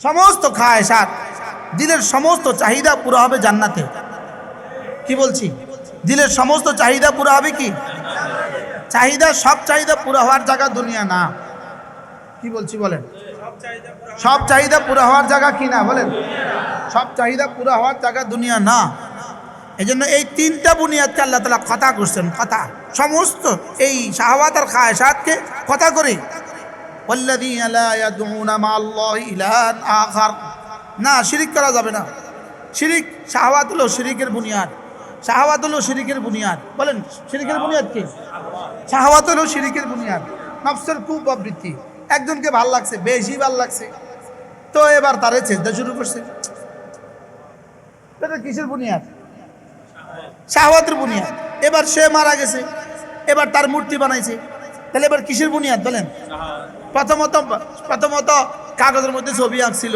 সমস্ত খায় খায়সাত দিলের সমস্ত চাহিদা পুরো হবে জান্নাতে। কি বলছি? দিলের সমস্ত চাহিদা পুরো হবে কি? চাহিদা, সব চাহিদা পুরো হওয়ার জায়গা দুনিয়া না। কি বলছি বলেন? সব চাহিদা পুরো হওয়ার জায়গা কি না বলেন? সব চাহিদা পুরো হওয়ার জায়গা দুনিয়া না। এই জন্য এই তিনটা বুনিয়াদকে আল্লাহ তালা কথা করছেন, কথা। সমস্ত এই শাহবাত আর খায়সাতকে কথা করে। والذين لا يدعون مع الله إلها آخر না শিরিক করা যাবে না শিরিক শাহওয়াত হলো শিরিকের বুনিয়াদ শাহওয়াত হলো শিরিকের বুনিয়াদ বলেন শিরিকের বুনিয়াদ কি শাহওয়াত হলো শিরিকের বুনিয়াদ নফসের খুব প্রবৃত্তি একজনকে ভাল লাগছে বেশি ভাল লাগছে তো এবার তারে চেষ্টা শুরু করছে এটা কিসের বুনিয়াদ শাহওয়াতের বুনিয়াদ এবার সে মারা গেছে এবার তার মূর্তি বানাইছে তাহলে এবার কিসের বুনিয়াদ বলেন প্রথমত প্রথমত কাগজের মধ্যে ছবি আঁকছিল।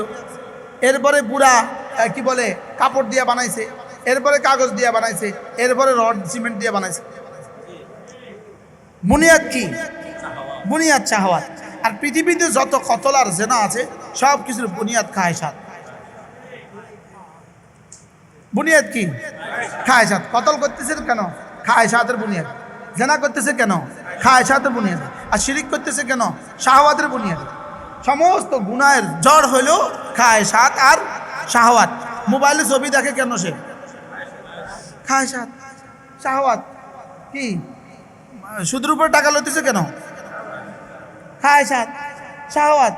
এরপরে পুরা কি বলে, কাপড় দিয়ে বানাইছে। এরপরে কাগজ দিয়ে বানাইছে। এরপরে রড, সিমেন্ট দিয়ে বানাইছে। বুনিয়াদ কি? বুনিয়াদ চাহওয়াত আর পৃথিবীতে যত কতলার জেনা আছে, সব কিছুর বুনিয়াদ খায় সাত বুনিয়াদ কি? খায় সাত কতল করতেছে কেন? খায় সাতের বুনিয়াদ। জেনা করতেছে কেন? খায় সাতের বুনিয়াদ। আর শিরিক করতেছে কেন? শাহওয়াতের বুনিয়াদ। সমস্ত গুনায়ের জ্বর হইল খায় সাত আর শাহওয়াত। মোবাইলে ছবি দেখে কেন সে? খায় সাত। শাহওয়াত। কি? সুদের উপরে টাকা লইতেছে কেন? খায় সাত। শাহওয়াত।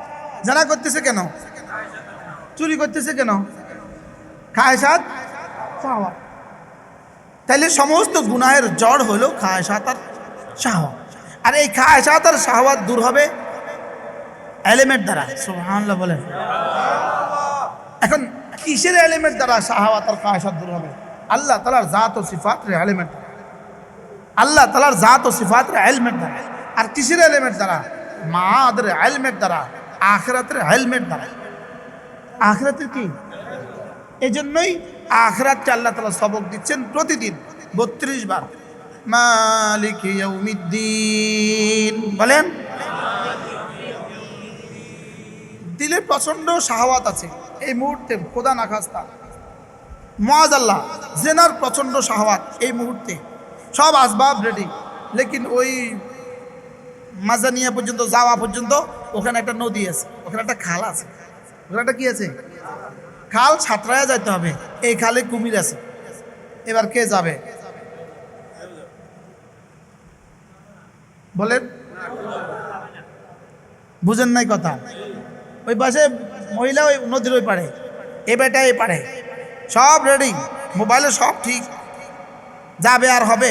জানা করতেছে কেন? চুরি করতেছে কেন? খায় সাত। শাহওয়াত। তাইলে সমস্ত গুনাহের জড় হলো খায় সাত আর শাহওয়াত। আর এই খায় সাত আর শাহওয়াত দূর হবে। এলিমেন্ট দ্বারা, সুবহানাল্লাহ বলেন। এখন কিসের এলিমেন্ট দ্বারা শাহওয়াত আর খায়সাত দূর হবে? আল্লাহ তালার জাত ও সিফাতের এলিমেন্ট আল্লাহ তালার জাত ও সিফাতের এলিমেন্ট দ্বারা। আর কিসের এলিমেন্ট দ্বারা? মাদের এলিমেন্ট দ্বারা, আখরাতের এলিমেন্ট দ্বারা। আখরাতের কি? এই জন্যই আখরাতকে আল্লাহ তালা সবক দিচ্ছেন প্রতিদিন, বত্রিশ বার। মালিক বলেন? দিলে প্রচণ্ড শাহওয়াত আছে। এই মুহূর্তে খোদা নাখাস্তা। মহাজ আল্লাহ জেনার প্রচণ্ড শাহওয়াত এই মুহূর্তে। সব আসবাব রেডি লেকিন ওই মাজানিয়া পর্যন্ত, যাওয়া পর্যন্ত ওখানে একটা নদী আছে। ওখানে একটা খাল আছে। ওখানে একটা কি আছে? খাল ছাত্রায় যাইতে হবে। এই খালে কুমির আছে। এবার কে যাবে? বলেন বুঝেন নাই কথা। ওই পাশে মহিলা ওই নদীর ওই পারে এ বেটা এই পারে সব রেডি মোবাইলে সব ঠিক। যাবে আর হবে,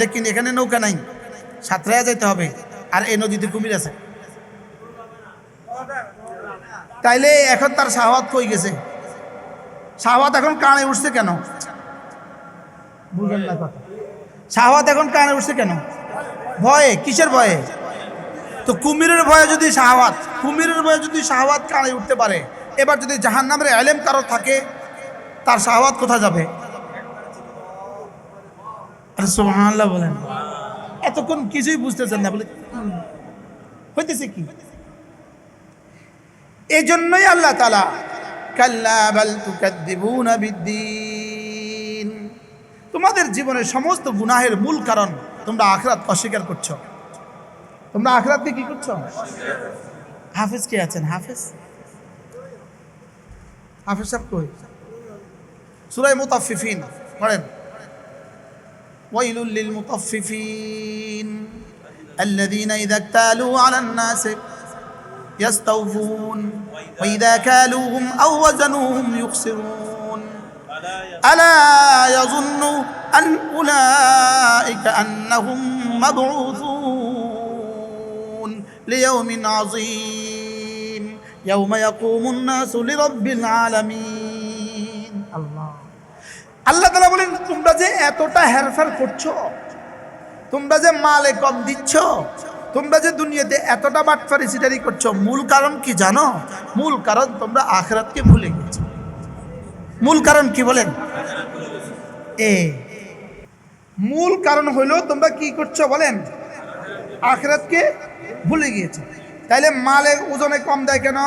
লেকিন এখানে নৌকা নাই সাঁতরাইয়া যেতে হবে, আর এই নদীতে কুমির আছে। তাইলে এখন তার শাহওয়াত কই গেছে? শাহওয়াত এখন কানে উঠছে কেন? বুঝলেন না কথা। শাহওয়াত এখন কানে উঠছে কেন? ভয়ে, কিসের ভয়ে? তো কুমিরের ভয়ে যদি শাহওয়াত, কুমিরের ভয়ে যদি শাহওয়াত কানে উঠতে পারে, এবার যদি জাহান নামের এলেম কারও থাকে, তার শাহওয়াত কোথায় যাবে? আরে সুবহানাল্লাহ বলেন। এতক্ষণ কিছুই বুঝতেছেন না, বলে হইতেছে কি? এই জন্যই আল্লাহ তালা তোমাদের জীবনের সমস্ত গুনাহের মূল কারণ তোমরা আখরাত অস্বীকার করছো তোমরা আখরাতকে কি করছো হাফেজ কে আছেন হাফেজ হাফেজ সাহেব কই সুরাই মুতাফিফিন পড়েন ওয়াইলুল লিল মুতাফফিফিন الذين إذا اكتالوا على الناس يستوفون وإذا كالوهم أو وزنوهم يخسرون ألا يظن أن أولئك أنهم مبعوثون ليوم عظيم يوم يقوم الناس لرب العالمين الله আল্লাহ তালা বলেন তোমরা যে এতটা হেরফের করছো তোমরা যে মালে কম দিচ্ছ তোমরা যে দুনিয়াতে এতটা বাটফারি সিটারি করছো মূল কারণ কি জানো মূল কারণ তোমরা আখরাতকে ভুলে গেছো মূল কারণ কি বলেন এ মূল কারণ হইল তোমরা কি করছো বলেন আখরাতকে ভুলে গিয়েছো তাইলে মালের ওজনে কম দেয় কেন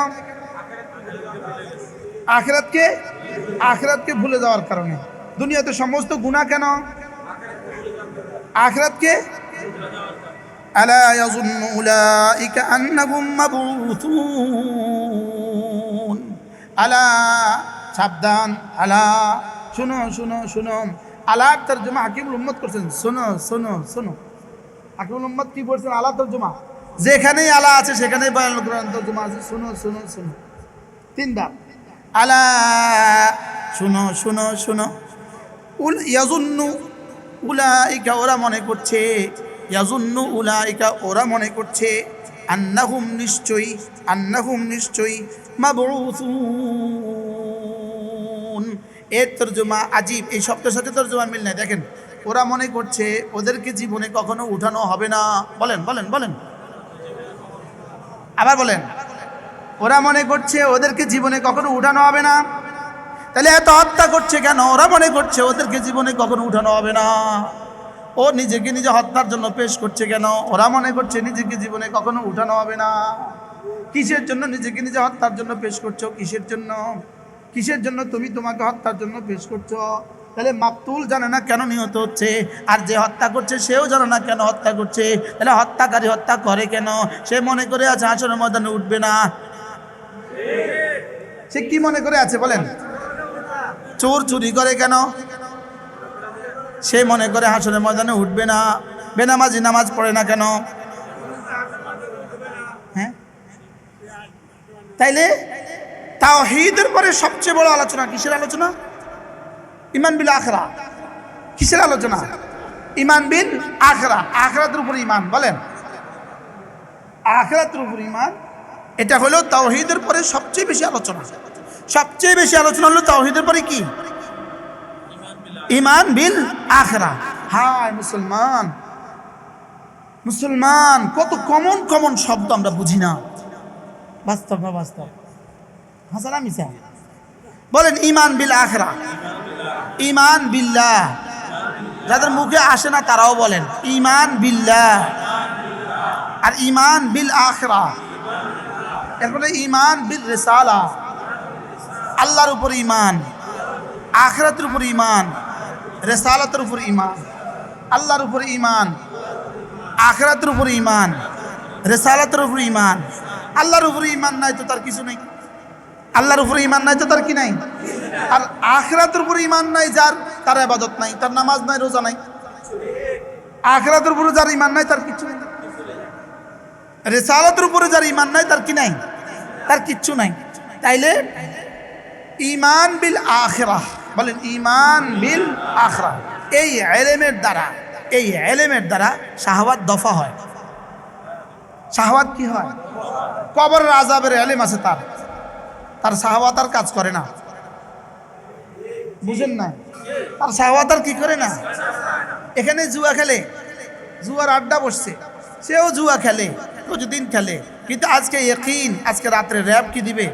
আখরাতকে আখরাতকে ভুলে যাওয়ার কারণে দুনিয়াতে সমস্ত গুণা কেন আখরাতকে ألا يظن أولئك أنهم مبعوثون ألا সাবধান, আলা, শুনো শুনো শুনো। আলার তর্জমা হাকিমুল উম্মত করছেন। শোনো শোনো শোনো। হাকিমুল উম্মত কি বলছেন আলা তর্জমা। যেখানেই আলা আছে, সেখানেই বয়ান কোরআন তর্জমা আছে। শোনো শোনো শোনো। তিনবার। আলা, শুনো শুনো শুনো। উল ইয়াজুন্নু উলাইকা, ওরা মনে করছে। ইয়াজুন্নু উলাইকা, ওরা মনে করছে। আন্নাহুম নিশ্চয়ই আন্নাহুম নিশ্চয়ই। মাবউসুন। এর তর্জমা আজীব, এই শব্দের সাথে তর্জমা মিল নাই। দেখেন, ওরা মনে করছে ওদেরকে জীবনে কখনো উঠানো হবে না। বলেন বলেন বলেন। আবার বলেন, ওরা মনে করছে ওদেরকে জীবনে কখনো উঠানো হবে না। তাহলে এত হত্যা করছে কেন? ওরা মনে করছে ওদেরকে জীবনে কখনো উঠানো হবে না। ও নিজেকে নিজে হত্যার জন্য পেশ করছে কেন? ওরা মনে করছে নিজেকে জীবনে কখনো উঠানো হবে না। কিসের জন্য নিজেকে নিজে হত্যার জন্য পেশ করছ? কিসের জন্য? কিসের জন্য তুমি তোমাকে হত্যার জন্য পেশ করছ? তাহলে মাকতুল জানে না কেন নিহত হচ্ছে? আর যে হত্যা করছে সেও জানে না কেন হত্যা করছে? তাহলে হত্যাকারী হত্যা করে কেন? সে মনে করে আছে আসলে ময়দানে উঠবে না। সে কি মনে করে আছে বলেন? চোর চুরি করে কেন? সে মনে করে হাসনের ময়দানে উঠবে না। বেনামাজি নামাজ পড়ে না কেন? হ্যাঁ? তাইলে তাও হিদের পরে সবচেয়ে বড় আলোচনা কিসের আলোচনা? ইমান বিল আখরা কিসের আলোচনা? ইমান বিল আখরা আখরাতের উপর ইমান বলেন। আখরাতের উপর ইমান এটা হলো তাওহিদের পরে সবচেয়ে বেশি আলোচনা। সবচেয়ে বেশি আলোচনা হলো তাওহিদের পরে কি? ইমান বিল আখরা হায় মুসলমান মুসলমান, কত কমন কমন শব্দ আমরা বুঝি না। বাস্তব না বাস্তব? হাসানা মিসা বলেন, ইমান বিল আখরা। ইমান বিল্লাহ। যাদের মুখে আসে না, তারাও বলেন, ইমান বিল্লাহ। আর, ইমান বিল আখরা। এরপরে, ইমান বিল রেসালা। আল্লাহর উপর ইমান আখরাতের উপর ইমান রেসালাতের উপর ইমান আল্লাহর উপর ইমান আখরাতের উপর ইমান রেসালাতের উপর ইমান আল্লাহর উপর ইমান নাই তো তার কিছু নেই। আল্লাহর উপর ইমান নাই তো তার কি নাই? আর আখরাতের উপর ইমান নাই, যার তার আবাদত নাই, তার নামাজ নাই, রোজা নাই। আখরাতের উপরে যার ইমান নাই, তার কিছু নাই। রেসালাতের উপরে যার ইমান নাই, তার কি নাই? তার কিচ্ছু নাই। তাইলে ইমান বিল আখরা, বলেন ইমান বিল আখরা। এই এলেমের দ্বারা, এই এলেমের দ্বারা শাহবাদ দফা হয়। শাহবাদ কি হয়? কবরের আজাবের এলেম আছে তার। তার শাহবাদ আর কাজ করে না। বুঝেন না তার শাহবাদ আর কি করে না? এখানে জুয়া খেলে, জুয়ার আড্ডা বসছে, সেও জুয়া খেলে, প্রতিদিন খেলে। কিন্তু আজকে ইয়কিন আজকে রাত্রে র্যাব কি দিবে?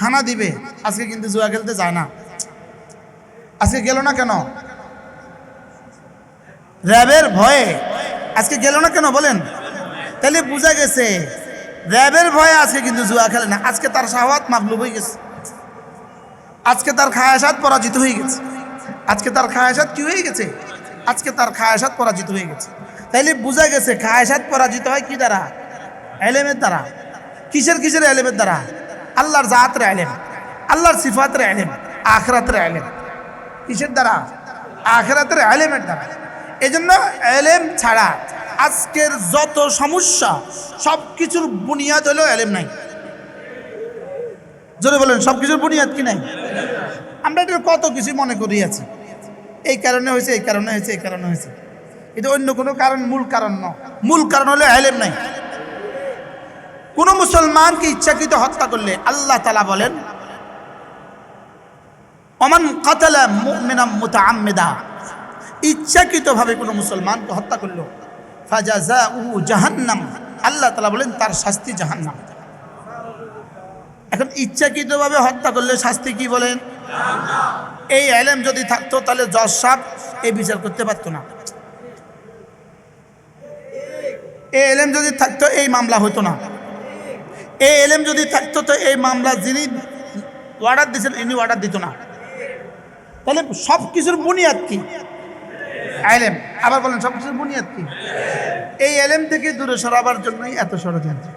হানা দিবে। আজকে কিন্তু জুয়া খেলতে যায় না। আজকে গেল না কেন? র্যাবের ভয়ে। আজকে গেল না কেন বলেন? তাহলে বোঝা গেছে র্যাবের ভয়ে আজকে কিন্তু জুয়া খেলে না। আজকে তার সাহাবাত মাগলুব হয়ে গেছে। আজকে তার খায়াসাত পরাজিত হয়ে গেছে। আজকে তার খায়াসাত কি হয়ে গেছে? আজকে তার খায়াসাত পরাজিত হয়ে গেছে। তাইলে বোঝা গেছে খায়াসাত পরাজিত হয় কি দ্বারা? এলেমের দ্বারা। কিসের কিসের এলেমের দ্বারা? আল্লাহর জাতের এলেম। আল্লাহর সিফাতের এলেম। আখরাতের এলেম। কিসের দ্বারা? আখরাতের এলেমের দ্বারা। এই জন্য এলেম ছাড়া আজকের যত সমস্যা সব কিছুর বুনিয়াদ হলেও এলেম নাই। জোরে বলেন সব কিছুর বুনিয়াদ কি নাই? আমরা এটা কত কিছু মনে করি আছি। এই কারণে হয়েছে, এই কারণে হয়েছে, এই কারণে হয়েছে। এটা অন্য কোনো কারণ মূল কারণ নয়। মূল কারণ হলো এলেম নাই। কোন মুসলমানকে ইচ্ছাকৃত হত্যা করলে আল্লাহ তালা বলেন অমান কাতালা মুমিনাম মুতাআম্মিদা। ইচ্ছাকৃতভাবে কোনো মুসলমানকে হত্যা করল। ফাজাজা উহু জাহান্নাম। আল্লাহ তালা বলেন, তার শাস্তি জাহান্নাম। এখন ইচ্ছাকৃতভাবে হত্যা করলে শাস্তি কি বলেন? এই এলেম যদি থাকতো, তাহলে জজ সাহেব এই বিচার করতে পারতো না। এই এলেম যদি থাকতো, এই মামলা হতো না। এই এলেম যদি থাকতো, তো এই মামলা যিনি অর্ডার দিয়েছেন, ইনি অর্ডার দিত না। তাহলে সব কিছুর বুনিয়াদ কি? এলেম আবার বলেন সব কিছুর বুনিয়াদ। কি এই এলেম থেকে দূরে সরাবার জন্যই এত ষড়যন্ত্র।